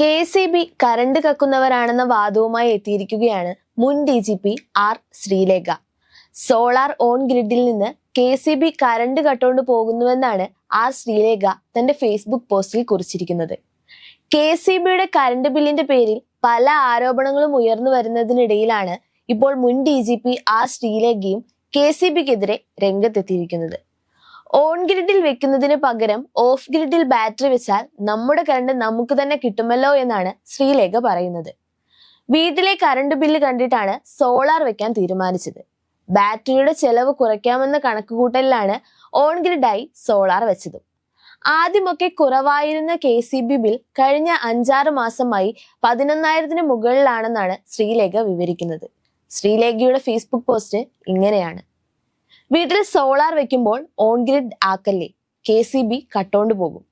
K S C B current കക്കുന്നവരാണെന്ന വാദവുമായി എത്തിയിരിക്കുകയാണ് മുൻ D G P R Sreelekha solar on ഗ്രിഡിൽ നിന്ന് കെ സി ബി കരണ്ട് കട്ടുകൊണ്ട് പോകുന്നുവെന്നാണ് ആർ ശ്രീലേഖ തന്റെ ഫേസ്ബുക്ക് പോസ്റ്റിൽ കുറിച്ചിരിക്കുന്നത്. കെ സി ബിയുടെ കരണ്ട് ബില്ലിന്റെ പേരിൽ പല ആരോപണങ്ങളും ഉയർന്നു വരുന്നതിനിടയിലാണ് ഇപ്പോൾ മുൻ ഡി ജി പി ആർ ശ്രീലേഖയും കെ സി ബിക്കെതിരെ രംഗത്തെത്തിയിരിക്കുന്നത്. ഓൺ ഗ്രിഡിൽ വെക്കുന്നതിന് പകരം ഓഫ് ഗ്രിഡിൽ ബാറ്ററി വെച്ചാൽ നമ്മുടെ കറണ്ട് നമുക്ക് തന്നെ കിട്ടുമല്ലോ എന്നാണ് ശ്രീലേഖ പറയുന്നത്. വീട്ടിലെ കറണ്ട് ബില്ല് കണ്ടിട്ടാണ് സോളാർ വെക്കാൻ തീരുമാനിച്ചത്. ബാറ്ററിയുടെ ചെലവ് കുറയ്ക്കാമെന്ന കണക്കുകൂട്ടലിലാണ് ഓൺ ഗ്രിഡായി സോളാർ വെച്ചത്. ആദ്യമൊക്കെ കുറവായിരുന്ന കെ സി ബി ബിൽ കഴിഞ്ഞ അഞ്ചാറ് മാസമായി പതിനൊന്നായിരത്തിന് മുകളിലാണെന്നാണ് ശ്രീലേഖ വിവരിക്കുന്നത്. ശ്രീലേഖയുടെ ഫേസ്ബുക്ക് പോസ്റ്റ് ഇങ്ങനെയാണ്. വീട്ടിൽ സോളാർ വെക്കുമ്പോൾ ഓൺ ഗ്രിഡ് ആക്കല്ലേ? കെ സി ബി കട്ടോണ്ട് പോകും.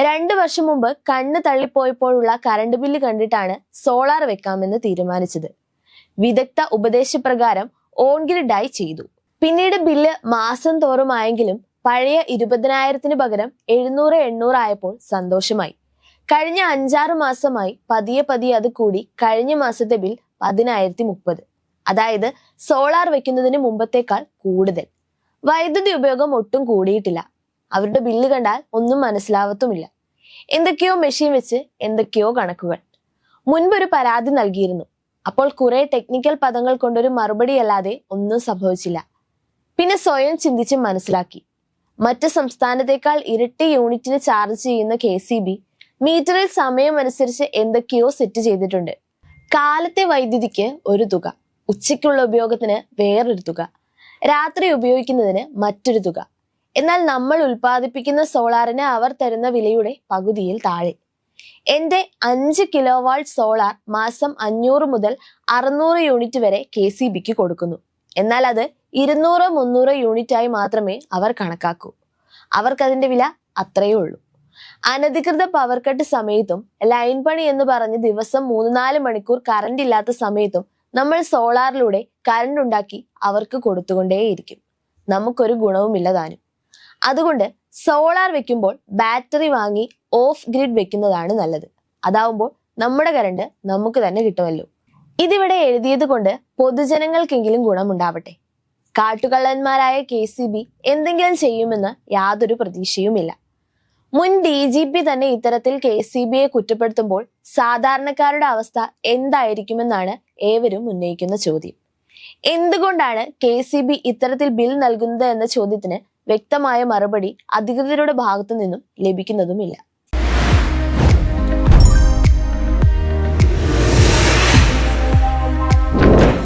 രണ്ടു വർഷം മുമ്പ് കണ്ണ് തള്ളിപ്പോയപ്പോഴുള്ള കറണ്ട് ബില്ല് കണ്ടിട്ടാണ് സോളാർ വെക്കാമെന്ന് തീരുമാനിച്ചത്. വിദഗ്ധ ഉപദേശപ്രകാരം ഓൺ ഗ്രിഡായി ചെയ്തു. പിന്നീട് ബില്ല് മാസം തോറുമായെങ്കിലും പഴയ ഇരുപതിനായിരത്തിന് പകരം എഴുന്നൂറ് എണ്ണൂറ് ആയപ്പോൾ സന്തോഷമായി. കഴിഞ്ഞ അഞ്ചാറ് മാസമായി പതിയെ പതിയെ അത് കൂടി കഴിഞ്ഞ മാസത്തെ ബിൽ പതിനായിരത്തി മുപ്പത്. അതായത് സോളാർ വെക്കുന്നതിന് മുമ്പത്തേക്കാൾ കൂടുതൽ. വൈദ്യുതി ഉപയോഗം ഒട്ടും കൂടിയിട്ടില്ല. അവരുടെ ബില്ല് കണ്ടാൽ ഒന്നും മനസ്സിലാവത്തുമില്ല. എന്തൊക്കെയോ മെഷീൻ വെച്ച് എന്തൊക്കെയോ കണക്കുകൾ. മുൻപൊരു പരാതി നൽകിയിരുന്നു. അപ്പോൾ കുറെ ടെക്നിക്കൽ പദങ്ങൾ കൊണ്ടൊരു മറുപടി അല്ലാതെ ഒന്നും സംഭവിച്ചില്ല. പിന്നെ സ്വയം ചിന്തിച്ച് മനസ്സിലാക്കി. മറ്റ് സംസ്ഥാനത്തേക്കാൾ ഇരട്ടി യൂണിറ്റിന് ചാർജ് ചെയ്യുന്ന കെ സി ബി മീറ്ററിൽ സമയമനുസരിച്ച് എന്തൊക്കെയോ സെറ്റ് ചെയ്തിട്ടുണ്ട്. കാലത്തെ വൈദ്യുതിക്ക് ഒരു തുക. ഉച്ചയ്ക്കുള്ള ഉപയോഗത്തിന് വേറൊരു തുക രാത്രി ഉപയോഗിക്കുന്നതിന് മറ്റൊരു തുക. എന്നാൽ നമ്മൾ ഉൽപ്പാദിപ്പിക്കുന്ന സോളാറിന് അവർ തരുന്ന വിലയുടെ പകുതിയിൽ താഴെ. എന്റെ അഞ്ച് കിലോ വാൾട്ട് സോളാർ മാസം അഞ്ഞൂറ് മുതൽ അറുന്നൂറ് യൂണിറ്റ് വരെ കെ സി ബിക്ക് കൊടുക്കുന്നു. എന്നാൽ അത് ഇരുന്നൂറ് മുന്നൂറ് യൂണിറ്റായി മാത്രമേ അവർ കണക്കാക്കൂ. അവർക്കതിന്റെ വില അത്രയേ ഉള്ളൂ. അനധികൃത പവർ കട്ട് സമയത്തും ലൈൻ പണി എന്ന് പറഞ്ഞ് ദിവസം മൂന്ന് നാല് മണിക്കൂർ കറണ്ട് ഇല്ലാത്ത സമയത്തും നമ്മൾ സോളാറിലൂടെ കറണ്ട് ഉണ്ടാക്കി അവർക്ക് കൊടുത്തുകൊണ്ടേയിരിക്കും. നമുക്കൊരു ഗുണവുമില്ല താനും. അതുകൊണ്ട് സോളാർ വെക്കുമ്പോൾ ബാറ്ററി വാങ്ങി ഓഫ് ഗ്രിഡ് വെക്കുന്നതാണ് നല്ലത്. അതാവുമ്പോൾ നമ്മുടെ കറണ്ട് നമുക്ക് തന്നെ കിട്ടുമല്ലോ. ഇതിവിടെ എഴുതിയത് കൊണ്ട് പൊതുജനങ്ങൾക്കെങ്കിലും ഗുണമുണ്ടാവട്ടെ. കാട്ടുകള്ളന്മാരായ കെ സി ബി എന്തെങ്കിലും ചെയ്യുമെന്ന് യാതൊരു പ്രതീക്ഷയുമില്ല. മുൻ ഡി ജി പി തന്നെ ഇത്തരത്തിൽ കെ സി ബിയെ കുറ്റപ്പെടുത്തുമ്പോൾ സാധാരണക്കാരുടെ അവസ്ഥ എന്തായിരിക്കുമെന്നാണ് ഏവരും ഉന്നയിക്കുന്ന ചോദ്യം. എന്തുകൊണ്ടാണ് കെ സി ബി ഇത്തരത്തിൽ ബിൽ നൽകുന്നത് എന്ന ചോദ്യത്തിന് വ്യക്തമായ മറുപടി അധികൃതരുടെ ഭാഗത്തു നിന്നും ലഭിക്കുന്നതുമില്ല?